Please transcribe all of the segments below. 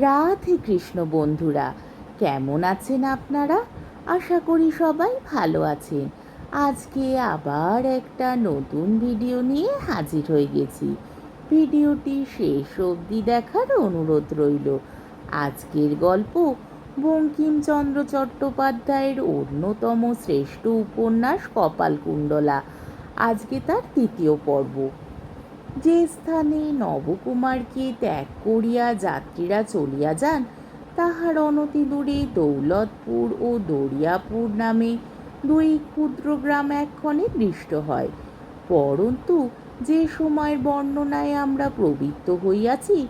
রাধে কৃষ্ণ বন্ধুরা, কেমন আছেন আপনারা? আশা করি সবাই ভালো আছেন। আজকে আবার একটা নতুন ভিডিও নিয়ে হাজির হয়ে গেছি। ভিডিওটি শেষ অবধি দেখার অনুরোধ রইল। আজকের গল্প বঙ্কিমচন্দ্র চট্টোপাধ্যায়ের অন্যতম শ্রেষ্ঠ উপন্যাস কপালকুণ্ডলা। আজকে তার তৃতীয় পর্ব। যে স্থানে নবকুমারকে ত্যাগ করিয়া যাত্রীরা চলিয়া যান, তাহার অনতি দূরে দৌলতপুর ও দরিয়াপুর নামে দুই ক্ষুদ্র গ্রাম এক্ষণে দৃষ্ট হয়। পরন্তু, যে সময়ের বর্ণনায় আমরা প্রবৃত্ত হইয়াছি,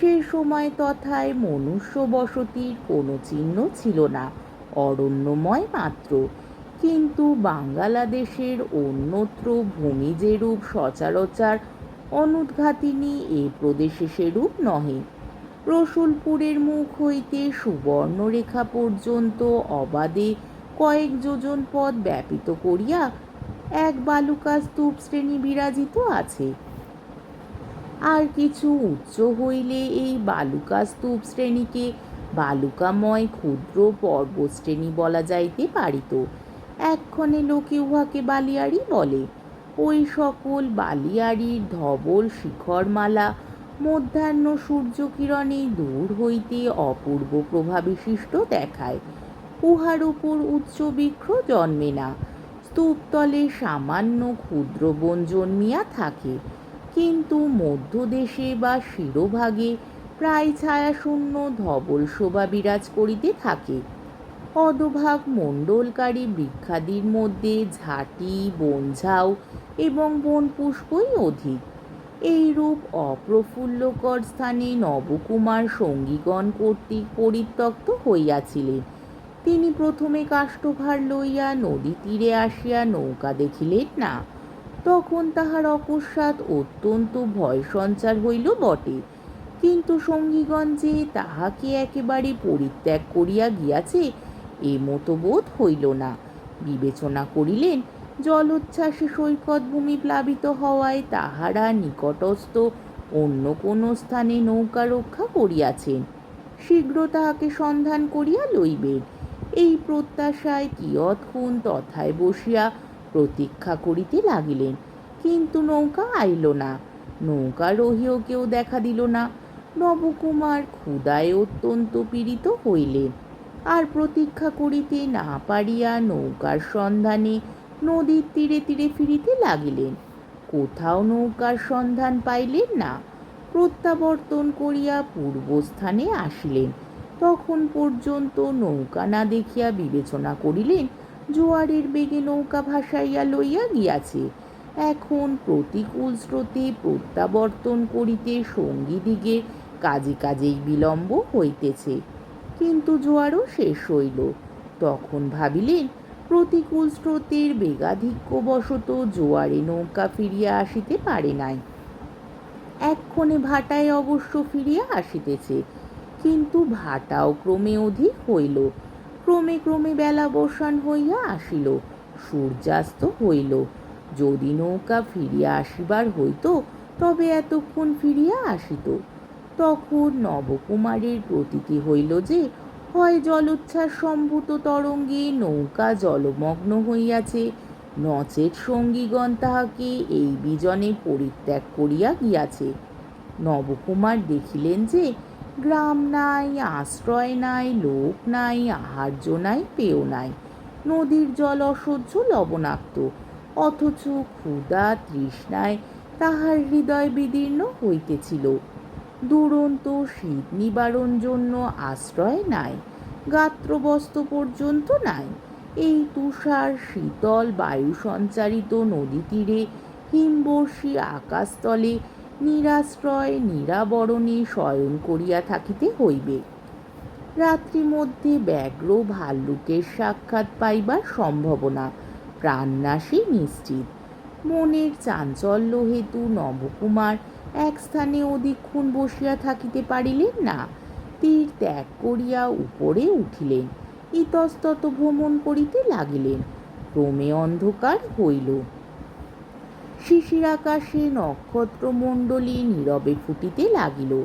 সে সময় তথায় মনুষ্য বসতির কোনো চিহ্ন ছিল না, অরণ্যময় মাত্র। কিন্তু বাংলাদেশের অন্যত্র ভূমি যেরূপ সচরাচর অনুদ্ঘাতিনী এ প্রদেশে সেরূপ নহে। রসুলপুরের মুখ হইতে সুবর্ণরেখা পর্যন্ত অবাধে কয়েক যোজন পথ ব্যাপিত করিয়া এক বালুকা স্তূপ শ্রেণি বিরাজিত আছে। আর কিছু উচ্চ হইলে এই বালুকা স্তূপ শ্রেণীকে বালুকাময় ক্ষুদ্র পর্বতশ্রেণী বলা যাইতে পারিত। এক্ষণে লোকে উহাকে বালিয়াড়ি বলে। ওই সকল বালিয়াড়ির ধবল, শিখরমালা, মধ্যাহ্ন সূর্যকিরণে দূর হইতে অপূর্ব প্রভাবিশিষ্ট দেখায়। উহার উপর উচ্চ বৃক্ষ জন্মে না। স্তূপতলে সামান্য ক্ষুদ্র বন জন্মিয়া থাকে। কিন্তু মধ্যদেশে বা শিরোভাগে প্রায় ছায়াশূন্য ধবল শোভা বিরাজ করিতে থাকে। অধভাগ মণ্ডলকারী বৃক্ষাদির মধ্যে ঝাঁটি, বনঝাউ এবং বনপুষ্পই অধিক। এইরূপ অপ্রফুল্লকর স্থানে নবকুমার সঙ্গীগণ কর্তৃক পরিত্যক্ত হইয়াছিলেন। তিনি প্রথমে কাষ্ঠভার লইয়া নদী তীরে আসিয়া নৌকা দেখিলেন, না, তখন তাহার অকস্মাৎ অত্যন্ত ভয় সঞ্চার হইল বটে। কিন্তু সঙ্গীগণ যে তাহাকে একেবারে পরিত্যাগ করিয়া গিয়াছে এ মতো বোধ হইল না। বিবেচনা করিলেন, জলোচ্ছ্বাসে সৈকত ভূমি প্লাবিত হওয়ায় তাহারা নিকটস্থ অন্য কোনো স্থানে নৌকা রক্ষা করিয়াছেন। শীঘ্র তাহাকে সন্ধান করিয়া লইবেন। এই প্রত্যাশায় কিয়ৎক্ষণ তথায় বসিয়া প্রতীক্ষা করিতে লাগিলেন, কিন্তু নৌকা আইল না। নৌকা রহিও কেউ দেখা দিল না। নবকুমার ক্ষুদায় অত্যন্ত পীড়িত হইলেন। আর প্রতীক্ষা করিতে না পারিয়া নৌকার সন্ধানে নদীর তীরে তীরে ফিরিতে লাগিলেন। কোথাও নৌকার সন্ধান পাইলেন না। প্রত্যাবর্তন করিয়া পূর্বস্থানে আসিলেন। তখন পর্যন্ত নৌকা না দেখিয়া বিবেচনা করিলেন, জোয়ারের বেগে নৌকা ভাসাইয়া লইয়া গিয়াছে। এখন প্রতিকূল স্রোতে প্রত্যাবর্তন করিতে সঙ্গীদিগে কাজে কাজেই বিলম্ব হইতেছে। কিন্তু জোয়ারও শেষ হইল। তখন ভাবিলেন, প্রতিকূল স্রোতের বেগাধিক্যবশত জোয়ারে নৌকা ফিরিয়া আসিতে পারে নাই। এক্ষণে ভাটায় অবশ্য ফিরিয়া আসিতেছে, কিন্তু ভাটাও ক্রমে অধিক হইল। ক্রমে ক্রমে বেলা বসান হইয়া আসিল, সূর্যাস্ত হইল। যদি নৌকা ফিরিয়া আসিবার হইত, তবে এতক্ষণ ফিরিয়া আসিত। তখন নবকুমারের প্রতীতি হইল যে, হয় জলোচ্ছ্বাস সম্ভূত তরঙ্গে নৌকা জলমগ্ন হইয়াছে নচেত সঙ্গীগণ তাহাকে এই বিজনে পরিত্যাগ করিয়া গিয়াছে। নবকুমার দেখিলেন যে, গ্রাম নাই, আশ্রয় নাই, লোক নাই, আহার্য নাই, পেয় নাই, নদীর জল অসহ্য লবণাক্ত, অথচ ক্ষুধা তৃষ্ণায় তাহার হৃদয় বিদীর্ণ হইতেছিল। দুরন্ত শীত নিবারণ জন্য আশ্রয় নাই, গাত্রবস্ত্র পর্যন্ত নাই। এই তুষার শীতল বায়ু সঞ্চারিত নদী তীরে, হিমবর্ষী আকাশতলে নিরাশ্রয় নিরাবরণে শয়ন করিয়া থাকিতে হইবে। রাত্রি মধ্যে ব্যাঘ্র ভাল্লুকের সাক্ষাৎ পাইবার সম্ভাবনা প্রাণনাশী নিশ্চিত। মনের চাঞ্চল্য হেতু নবকুমার এক স্থানে অধিকক্ষণ বসিয়া থাকিতে পারিলেন না। তীর ত্যাগ করিয়া উপরে উঠিলেন। ইতস্তত ভ্রমণ করিতে লাগিলেন। ক্রমে অন্ধকার হইল। শিশির আকাশে নক্ষত্রমণ্ডলী নীরবে ফুটিতে লাগিল।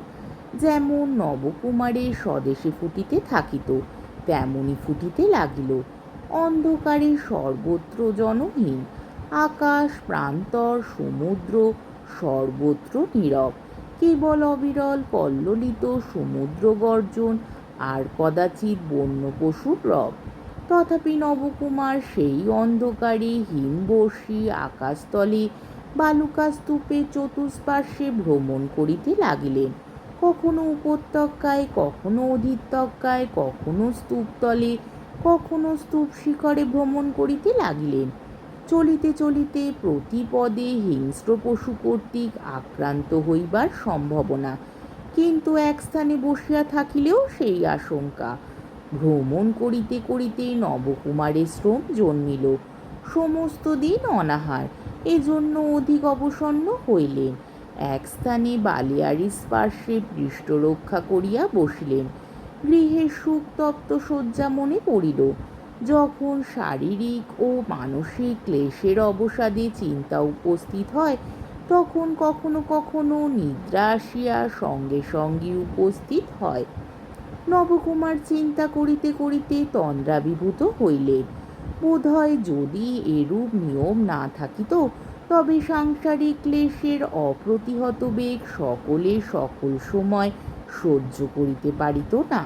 যেমন নবকুমারের স্বদেশে ফুটিতে থাকিত, তেমনি ফুটিতে লাগিল। অন্ধকারে সর্বত্র জনহীন। আকাশ, প্রান্তর, সমুদ্র সর্বত্র নীরব। কেবল অবিরল কল্লোলিত সমুদ্র গর্জন আর কদাচিৎ বন্য পশুর রব। তথাপি নবকুমার সেই অন্ধকারে হিমবর্ষী আকাশতলে বালুকা স্তূপে চতুষ্পার্শ্বে ভ্রমণ করিতে লাগিলেন। কখনো উপত্যকায়, কখনো অধিত্যকায়, কখনো স্তূপতলে, কখনো স্তূপ শিখরে ভ্রমণ করিতে লাগিলেন। চলিতে চলিতে প্রতিপদে হিংস্র পশু কর্তৃক আক্রান্ত হইবার সম্ভাবনা। কিন্তু এক স্থানে বসিয়া থাকিলেও সেই আশঙ্কা। ভ্রমণ করিতে করিতে নবকুমারের শ্রম জন্মিল। সমস্ত দিন অনাহার, এজন্য অধিক অবসন্ন হইলেন। এক স্থানে বালিয়ারি স্পার্শে পৃষ্ঠরক্ষা করিয়া বসিলেন। গৃহের সুখতপ্ত শয্যা মনে পড়িল। যখন শারীরিক ও মানসিক ক্লেশের অবসাদে চিন্তা উপস্থিত হয়, তখন কখনো কখনো নিদ্রা আসিয়া সঙ্গে সঙ্গে উপস্থিত হয়। নবকুমার চিন্তা করিতে করিতে তন্দ্রাবিভূত হইলেন। বোধহয় যদি এরূপ নিয়ম না থাকিত, তবে সাংসারিক ক্লেশের অপ্রতিহত বেগ সকলে সকল সময় সহ্য করিতে পারিত না।